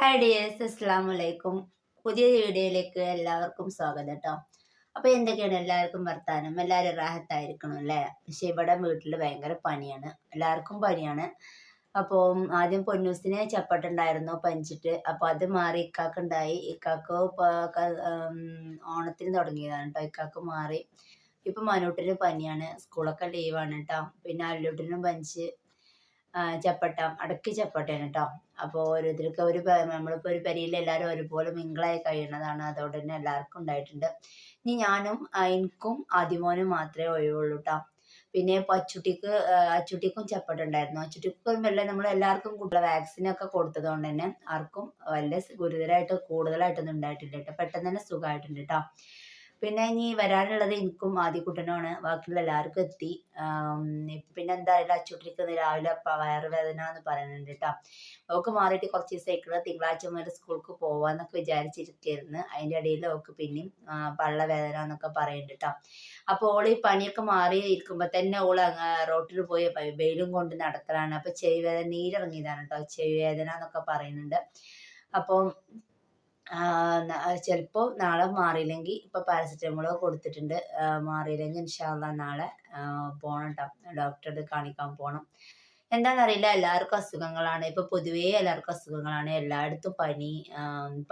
Hi dears അസ്സാം വലൈക്കും പുതിയ വീഡിയോയിലേക്ക് എല്ലാവർക്കും സ്വാഗതം കേട്ടോ അപ്പോൾ എന്തൊക്കെയാണ് എല്ലാവർക്കും വർത്താനം? എല്ലാവരും റാഹത്തായിരിക്കണം അല്ലേ? പക്ഷെ ഇവിടെ വീട്ടിൽ ഭയങ്കര പനിയാണ്. എല്ലാവർക്കും പനിയാണ്. അപ്പോൾ ആദ്യം പൊന്നൂസിനെ ചപ്പട്ടുണ്ടായിരുന്നു പനിച്ചിട്ട് അപ്പോൾ അത് മാറി ഇക്കാക്കുണ്ടായി ഇക്കാക്ക് ഓണത്തിന് തുടങ്ങിയതാണ് കേട്ടോ ഇക്കാക്ക് മാറി. ഇപ്പം മനൂട്ടിന് പനിയാണ്. സ്കൂളൊക്കെ ലീവാണ് കേട്ടോ പിന്നെ അല്ലൂട്ടിനും പനിച്ച്. ചപ്പട്ടം അടക്കി ചപ്പട്ടയാണ് കേട്ടോ അപ്പോൾ ഓരോരുത്തർക്ക് ഒരു നമ്മളിപ്പോൾ ഒരു പെരിയിൽ എല്ലാവരും ഒരുപോലെ മിങ്കിളായി കഴിയുന്നതാണ് അതുകൊണ്ട് തന്നെ എല്ലാവർക്കും ഉണ്ടായിട്ടുണ്ട്. ഇനി ഞാനും എനിക്കും ആദ്യമോനും മാത്രമേ ഒഴിവുള്ളൂ കേട്ടോ പിന്നെ ഇപ്പോൾ അച്ചുട്ടിക്ക് അച്ചുട്ടിക്കും അച്ചുട്ടിക്കും ചപ്പട്ടുണ്ടായിരുന്നു അച്ചുട്ടിക്കും വല്ല നമ്മൾ എല്ലാവർക്കും കൂടുതൽ കൊടുത്തത് കൊണ്ട് തന്നെ ആർക്കും വല്ല ഗുരുതരമായിട്ട് കൂടുതലായിട്ടൊന്നും ഉണ്ടായിട്ടില്ല കേട്ടോ പെട്ടെന്ന് തന്നെ സുഖമായിട്ടുണ്ട് കേട്ടോ പിന്നെ ഇനി വരാനുള്ളത് എനിക്കും ആദ്യക്കുട്ടനുമാണ് ബാക്കിയുള്ള എല്ലാവർക്കും എത്തി. പിന്നെ എന്തായാലും അച്ചുട്ടിക്ക് രാവിലെ പ- വയറുവേദന എന്ന് പറയുന്നുണ്ട് കേട്ടോ ഓക്ക് മാറിയിട്ട് കുറച്ച് ദിവസമായിക്കുള്ള തിങ്കളാഴ്ച മുതൽ സ്കൂൾക്ക് പോവാന്നൊക്കെ വിചാരിച്ചിരിക്കായിരുന്നു അതിന്റെ ഇടയിൽ അവൾക്ക് പിന്നെയും പള്ള വേദന എന്നൊക്കെ പറയുന്നുണ്ട് കേട്ടോ അപ്പോൾ ഓൾ ഈ പണിയൊക്കെ മാറി ഇരിക്കുമ്പോൾ തന്നെ അങ്ങ് റോട്ടിൽ പോയി വെയിലും കൊണ്ട് നടക്കലാണ്. അപ്പോൾ ചെവി വേദന നീരിറങ്ങിയതാണ് കേട്ടോ ചെവി വേദന എന്നൊക്കെ പറയുന്നുണ്ട്. അപ്പം ചിലപ്പോൾ നാളെ മാറിയില്ലെങ്കിൽ ഇപ്പോൾ പാരസെറ്റമോൾ കൊടുത്തിട്ടുണ്ട്. മാറിയില്ലെങ്കിൽ ഇൻഷാല്ല നാളെ പോകണം കേട്ടോ ഡോക്ടറെ കാണിക്കാൻ പോകണം എന്താണെന്നറിയില്ല എല്ലാവർക്കും അസുഖങ്ങളാണ്. ഇപ്പോൾ പൊതുവേ എല്ലാവർക്കും അസുഖങ്ങളാണ്. എല്ലായിടത്തും പനി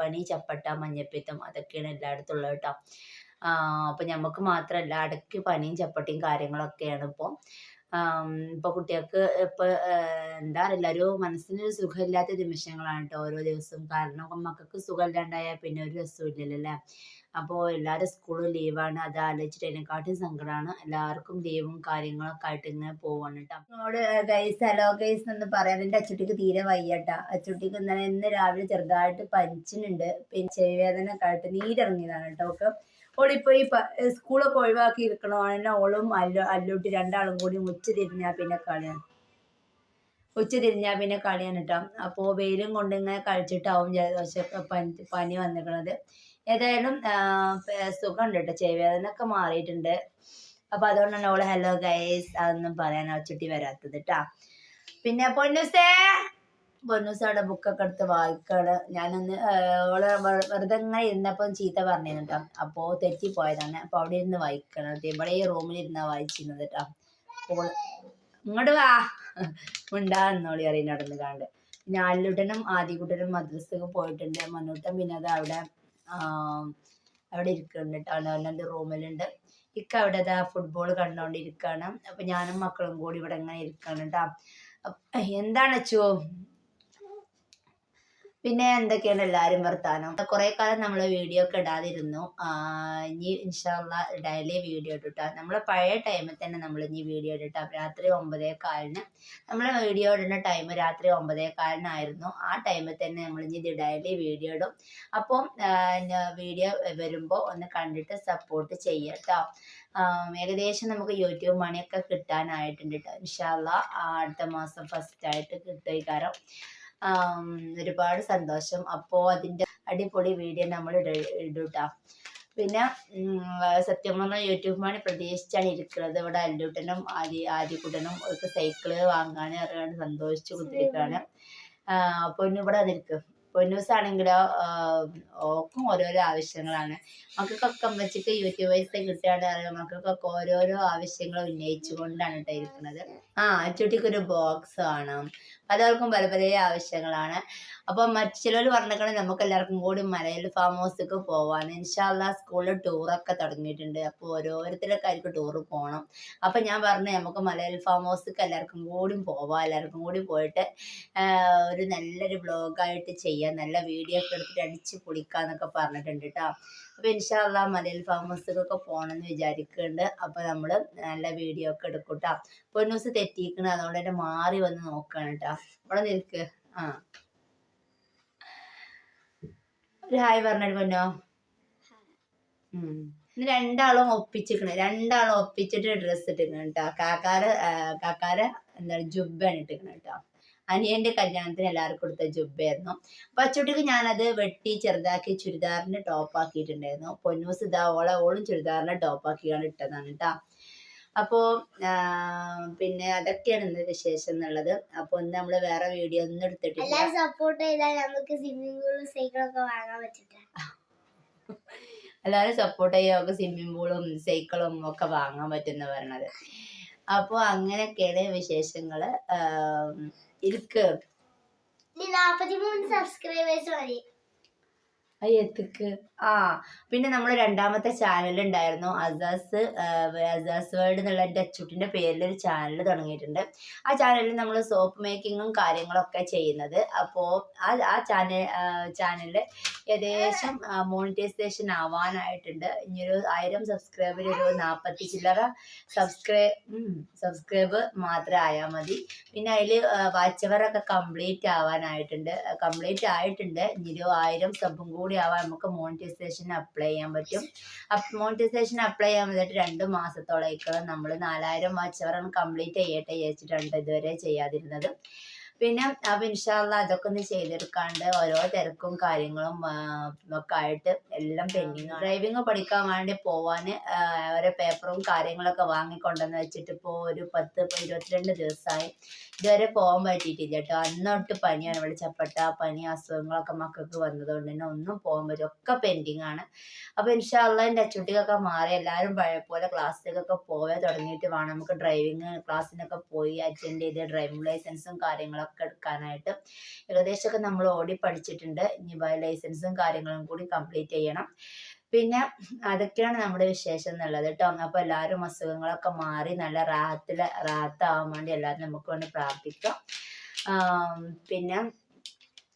പനി ചപ്പട്ട മഞ്ഞപ്പിത്തം അതൊക്കെയാണ് എല്ലായിടത്തും ഉള്ളത് കേട്ടോ അപ്പോൾ നമുക്ക് മാത്രമല്ല അടയ്ക്ക് പനിയും ചപ്പട്ടിയും കാര്യങ്ങളൊക്കെയാണ് ഇപ്പോൾ ഇപ്പോൾ കുട്ടികൾക്ക് ഇപ്പോൾ എന്താ അറിയില്ല ഒരു മനസ്സിനൊരു സുഖമില്ലാത്ത നിമിഷങ്ങളാണ് കേട്ടോ ഓരോ ദിവസവും കാരണം മക്കൾക്ക് സുഖമില്ലാണ്ടായാൽ പിന്നെ ഒരു രസമില്ലല്ലോ അല്ലേ അപ്പോൾ എല്ലാവരും സ്കൂളും ലീവാണ് അത് ആലോചിച്ചിട്ട് അതിനെക്കാട്ടും സങ്കടമാണ് എല്ലാവർക്കും ലീവും കാര്യങ്ങളൊക്കെ ആയിട്ട് ഇങ്ങനെ പോവാണ് കേട്ടോ. ഗൈസ് ഹലോ ഗൈസ് എന്ന് പറയാൻ എന്റെ അച്ചുട്ടിക്ക് തീരെ വയ്യട്ടാ അച്ചുട്ടിക്ക് ഇന്നലെ ഇന്ന് രാവിലെ ചെറുതായിട്ട് പനിച്ചിട്ടുണ്ട്. പിന്നെ ചെവി വേദന ആയിട്ട് നീരിറങ്ങിയതാണ് കേട്ടോ. ഒക്കെ ഓളിപ്പോൾ ഈ സ്കൂളൊക്കെ ഒഴിവാക്കി ഇരിക്കണോന്നെ ഓളും അല്ലു അല്ലൂട്ടി രണ്ടാളും കൂടി ഉച്ച തിരിഞ്ഞാൽ പിന്നെ കളിയാണ്. ഉച്ച തിരിഞ്ഞാൽ പിന്നെ കളിയാണ് കേട്ടോ അപ്പോൾ വെയിലും കൊണ്ട് ഇങ്ങനെ കഴിച്ചിട്ടാവും ജലദോഷമൊക്കെ പനി പനി വന്നിരിക്കണത് ഏതായാലും സുഖമുണ്ട് കേട്ടോ ചെവിവേദനയൊക്കെ മാറിയിട്ടുണ്ട്. അപ്പോൾ അതുകൊണ്ടാണ് ഓൾ ഹലോ ഗൈസ് അതൊന്നും പറയാൻ അച്ചുട്ടി വരാത്തത് കേട്ടോ പിന്നെ പൊന്നൂസേ! പൊന്നൂസ് അവിടെ ബുക്കൊക്കെ എടുത്ത് വായിക്കാണ്. ഞാനൊന്ന് ഓളെ വെറുതെ ഇങ്ങനെ ഇരുന്നപ്പം ചീത്ത പറഞ്ഞിരുന്നു കേട്ടോ അപ്പോൾ തെറ്റിപ്പോയതാണ്. അപ്പോൾ അവിടെ ഇരുന്ന് വായിക്കണം. ഇവിടെ ഈ റൂമിൽ ഇരുന്ന വായിച്ചിരുന്നത് കേട്ടോ അപ്പോൾ ഇങ്ങോട്ട് വാ. ഉണ്ടാന്നോളി അറിയുന്ന നടന്ന് കാണ്ട് പിന്നെ അല്ലുട്ടനും ആദ്യകുട്ടനും മദ്രസക്ക് പോയിട്ടുണ്ട്. മന്നൂട്ടൻ പിന്നെ അത് അവിടെ അവിടെ ഇരിക്കുന്നുണ്ട് കേട്ടോ അവന്റെ റൂമിലുണ്ട്. ഇക്ക അവിടെ ഇതാ ഫുട്ബോൾ കണ്ടുകൊണ്ടിരിക്കുകയാണ് അപ്പം ഞാനും മക്കളും കൂടി ഇവിടെ ഇങ്ങനെ ഇരിക്കുകയാണ് കേട്ടോ എന്താണ് അച്ചോ? പിന്നെ എന്തൊക്കെയാണ് എല്ലാവരും വർത്താനം? കുറെ കാലം നമ്മൾ വീഡിയോ ഒക്കെ ഇടാതിരുന്നു. ഇനി ഇൻഷാല്ല ഡെയിലി വീഡിയോ ഇട്ടിട്ടാ. നമ്മളെ പഴയ ടൈമിൽ തന്നെ നമ്മൾ ഇനി വീഡിയോ ഇട്ടിട്ടാ. രാത്രി ഒമ്പതേ കാലിന് നമ്മൾ വീഡിയോ ഇടുന്ന ടൈം രാത്രി ഒമ്പതേ കാലിനായിരുന്നു. ആ ടൈമിൽ തന്നെ നമ്മൾ ഇനി ഇത് ഡെയിലി വീഡിയോ ഇടും. അപ്പം വീഡിയോ വരുമ്പോൾ ഒന്ന് കണ്ടിട്ട് സപ്പോർട്ട് ചെയ്യട്ടോ ഏകദേശം നമുക്ക് യൂട്യൂബ് മണിയൊക്കെ കിട്ടാനായിട്ടുണ്ട് കേട്ടോ ഇൻഷാല്ല അടുത്ത മാസം ഫസ്റ്റ് ആയിട്ട് കിട്ടും കാരണം ഒരുപാട് സന്തോഷം. അപ്പോ അതിന്റെ അടിപൊളി വീഡിയോ നമ്മൾ ഇടൂട്ടാ. പിന്നെ സത്യം പറഞ്ഞാൽ യൂട്യൂബ് മണി പ്രതീക്ഷിച്ചാണ് ഇരിക്കുന്നത്. ഇവിടെ അല്ലൂട്ടനും ആദി ആദിക്കുട്ടനും ഒരു സൈക്കിൾ വാങ്ങാൻ അറിയാണ്ട് സന്തോഷിച്ചു കുത്തിരിക്കുകയാണ് പൊന്നു ഇവിടെ നിൽക്കും പൊന്നൂസ് ആണെങ്കിലോ ഓക്കും ഓരോരോ ആവശ്യങ്ങളാണ്. മക്കൾക്കൊക്കെ അമ്മച്ചിക്ക് യൂട്യൂബേഴ്സ് കിട്ടുകയാണെങ്കിൽ കിട്ടുകയാണ് അറിയാം മക്കൾക്കൊക്കെ ഓരോരോ ആവശ്യങ്ങൾ ഉന്നയിച്ചുകൊണ്ടാണ് കേട്ടോ ഇരിക്കുന്നത്. ആ അച്ചുട്ടിക്ക് ഒരു ബോക്സ് വേണം പലർക്കും പല പല ആവശ്യങ്ങളാണ്. അപ്പോൾ മറ്റു ചിലർ പറഞ്ഞേക്കണേ നമുക്ക് എല്ലാവർക്കും കൂടി മലയിൽ ഫാം ഹൗസിലേക്ക് പോവാൻ ഇൻഷാല്ല സ്കൂളിൽ ടൂറൊക്കെ തുടങ്ങിയിട്ടുണ്ട്. അപ്പോൾ ഓരോരുത്തരൊക്കെ ആയിരിക്കും ടൂറ് പോകണം അപ്പോൾ ഞാൻ പറഞ്ഞു നമുക്ക് മലയിൽ ഫാം ഹൗസിലേക്ക് എല്ലാവർക്കും കൂടി പോവാം. എല്ലാവർക്കും കൂടി പോയിട്ട് ഒരു നല്ലൊരു ബ്ലോഗായിട്ട് ചെയ്യാം. നല്ല വീഡിയോ ഒക്കെ എടുത്തിട്ട് അടിച്ച് പൊളിക്കാന്നൊക്കെ പറഞ്ഞിട്ടുണ്ട് കേട്ടോ അപ്പോൾ ഇൻഷാല്ല മലയിൽ ഫാം ഹൗസിലേക്കൊക്കെ പോകണമെന്ന് വിചാരിക്കുന്നുണ്ട് അപ്പോൾ നമ്മൾ നല്ല വീഡിയോ ഒക്കെ എടുക്കും കേട്ടോ പൊന്നൂസ് തെറ്റിയിരിക്കണം അതുകൊണ്ട് തന്നെ മാറി വന്ന് നോക്കുകയാണ് കേട്ടോ അവിടെ നിൽക്ക്. ആ. ഒരു ഹായ് പറഞ്ഞിട്ട് പൊന്നോ. രണ്ടാളും ഒപ്പിച്ചിക്കണ്. രണ്ടാളും ഒപ്പിച്ചിട്ട് ഡ്രസ്സ് ഇട്ടിക്കണം കേട്ടോ കാക്കാര് കാക്കാര് എന്താണ് ജുബ്ബാണ് ഇട്ടിക്കണം കേട്ടോ അനിയന്റെ കല്യാണത്തിന് എല്ലാവർക്കും കൊടുത്ത ജുബ്ബായിരുന്നു അപ്പൊ അച്ചുട്ടിക്ക് ഞാനത് വെട്ടി ചെറുതാക്കി ചുരിദാറിന്റെ ടോപ്പ് ആക്കിയിട്ടുണ്ടായിരുന്നു. പൊന്നൂസ് ഇതാ ഓളെ ഓളും ചുരിദാറിന്റെ ടോപ്പ് ആക്കിയാണ് ഇട്ടതാണ് കേട്ടോ അപ്പോ പിന്നെ അതൊക്കെയാണ് ഇന്ന് വിശേഷം എന്നുള്ളത്. അപ്പോൾ ഇന്ന് നമ്മൾ വേറെ വീഡിയോ ഒന്നും എടുത്തിട്ടില്ല. സപ്പോർട്ട് ചെയ്താൽ നമുക്ക് സ്വിമ്മിംഗ് പൂളും സൈക്കിളൊക്കെ വാങ്ങാൻ പറ്റില്ല എല്ലാവരും സപ്പോർട്ട് ചെയ്യുക സ്വിമ്മിംഗ് പൂളും സൈക്കിളും ഒക്കെ വാങ്ങാൻ പറ്റുന്ന പറയണത് അപ്പോൾ അങ്ങനെയൊക്കെയാണ് വിശേഷങ്ങൾ. ആം, ഇരിക്ക്. ഇനി നാപ്പത്തിമൂന്ന് സബ്സ്ക്രൈബേഴ്സ് മതി അയ്യത്തിക്ക്. ആ പിന്നെ നമ്മൾ രണ്ടാമത്തെ ചാനൽ ഉണ്ടായിരുന്നു അസാസ് അസാസ് വേൾഡ് എന്നുള്ള എന്റെ അച്ചുട്ടിന്റെ പേരിൽ ഒരു ചാനൽ തുടങ്ങിയിട്ടുണ്ട്. ആ ചാനലിൽ നമ്മൾ സോപ്പ് മേക്കിങ്ങും കാര്യങ്ങളൊക്കെ ചെയ്യുന്നത്. അപ്പോൾ ആ ആ ചാനൽ ചാനലിൽ ഏകദേശം മോണിറ്റൈസേഷൻ ആവാനായിട്ടുണ്ട്. ഇനിയൊരു ആയിരം സബ്സ്ക്രൈബർ ഒരു നാൽപ്പത്തി ചില്ലറ സബ്സ്ക്രൈബ് സബ്സ്ക്രൈബ് മാത്രം ആയാൽ മതി. പിന്നെ അതിൽ വാച്ചവറൊക്കെ കംപ്ലീറ്റ് ആവാനായിട്ടുണ്ട്. കംപ്ലീറ്റ് ആയിട്ടുണ്ട്. ഇനിയൊരു ആയിരം സബും കൂടി ആവാൻ നമുക്ക് മോണിറ്റൈസേഷൻ അപ്ലൈ ചെയ്യാൻ പറ്റും. മോണിറ്റൈസേഷൻ അപ്ലൈ ചെയ്യാൻ വേണ്ടിയിട്ട് രണ്ട് മാസത്തോളേക്കുള്ള നമ്മൾ നാലായിരം വാച്ചവറാണ് കംപ്ലീറ്റ് ചെയ്യട്ടെ വിചാരിച്ചിട്ടുണ്ട് ഇതുവരെ ചെയ്യാതിരുന്നത്. പിന്നെ അപ്പം ഇൻഷാല്ല അതൊക്കെ ഒന്ന് ചെയ്തെടുക്കാണ്ട് ഓരോ തിരക്കും കാര്യങ്ങളും ഒക്കെ ആയിട്ട് എല്ലാം പെൻഡിങ് ഡ്രൈവിംഗ് പഠിക്കാൻ വേണ്ടി പോവാൻ ഓരോ പേപ്പറും കാര്യങ്ങളൊക്കെ വാങ്ങിക്കൊണ്ടെന്ന് വെച്ചിട്ട് ഇപ്പോൾ ഒരു പത്ത് ഇരുപത്തിരണ്ട് ദിവസമായി ഇതുവരെ പോകാൻ പറ്റിയിട്ടില്ല കേട്ടോ. അന്നൊട്ട് പനിയാണ് ഇവിടെ ചപ്പട്ട പനി അസുഖങ്ങളൊക്കെ മക്കൾക്ക് വന്നതുകൊണ്ട് തന്നെ ഒന്നും പോകാൻ പറ്റും ഒക്കെ പെൻഡിങ് ആണ്. അപ്പോൾ ഇൻഷാല്ല എന്റെ അച്ചുട്ടിക്കൊക്കെ മാറി എല്ലാവരും പഴയ പോലെ ക്ലാസ്സിലേക്കൊക്കെ പോയാൽ തുടങ്ങിയിട്ട് വേണം. നമുക്ക് ഡ്രൈവിങ് ക്ലാസ്സിനൊക്കെ പോയി അറ്റൻഡ് ചെയ്ത് ഡ്രൈവിംഗ് ലൈസൻസും കാര്യങ്ങളൊക്കെ എടുക്കാനായിട്ട് ഏകദേശമൊക്കെ നമ്മൾ ഓടി പഠിച്ചിട്ടുണ്ട്. ഇനി ലൈസൻസും കാര്യങ്ങളും കൂടി കംപ്ലീറ്റ് ചെയ്യണം. പിന്നെ അതൊക്കെയാണ് നമ്മുടെ വിശേഷം എന്നുള്ളത് കേട്ടോ. അപ്പോൾ എല്ലാവരും അസുഖങ്ങളൊക്കെ മാറി നല്ല റാഹത്തിൽ റാഹത്താവാൻ വേണ്ടി എല്ലാവരും നമുക്ക് വേണ്ടി പ്രാർത്ഥിക്കാം. പിന്നെ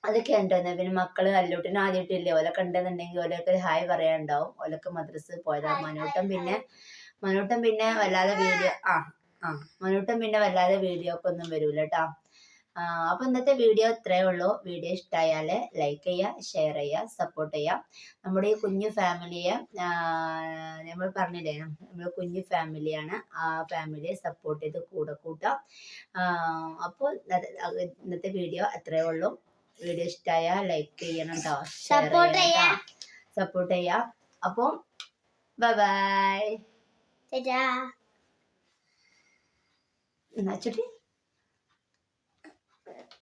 അതൊക്കെ ഉണ്ടെന്ന് പിന്നെ മക്കൾ അല്ലൂട്ടിന് ആദ്യമായിട്ടില്ലേ? ഓലൊക്കെ ഉണ്ടെന്നുണ്ടെങ്കിൽ ഓലൊക്കെ ഒരു ഹായ് പറയാനുണ്ടാവും. ഓലൊക്കെ മദ്രസ് പോയതാ. മനോട്ടം പിന്നെ മനോട്ടം പിന്നെ വല്ലാതെ വീഡിയോ ആ ആ മനോട്ടം പിന്നെ വല്ലാതെ വീഡിയോ ഒക്കെ ഒന്നും വരൂല കേട്ടോ. അപ്പോൾ ഇന്നത്തെ വീഡിയോ ഇത്രയേ ഉള്ളൂ. വീഡിയോ ഇഷ്ടമായാൽ ലൈക്ക് ചെയ്യുക ഷെയർ ചെയ്യുക സപ്പോർട്ട് ചെയ്യുക നമ്മുടെ ഈ കുഞ്ഞു ഫാമിലിയെ നമ്മൾ പറഞ്ഞില്ലേ നമ്മൾ കുഞ്ഞു ഫാമിലിയാണ് ആ ഫാമിലിയെ സപ്പോർട്ട് ചെയ്ത് കൂടെ കൂട്ടാം. അപ്പോൾ ഇന്നത്തെ വീഡിയോ അത്രയേ ഉള്ളൂ. വീഡിയോ ഇഷ്ടായ ലൈക്ക് ചെയ്യണം കേട്ടോ സപ്പോർട്ട് ചെയ്യ. സപ്പോർട്ട് ചെയ്യാം. അപ്പോൾ ബൈ ബൈ എന്നാ ചുട്ടി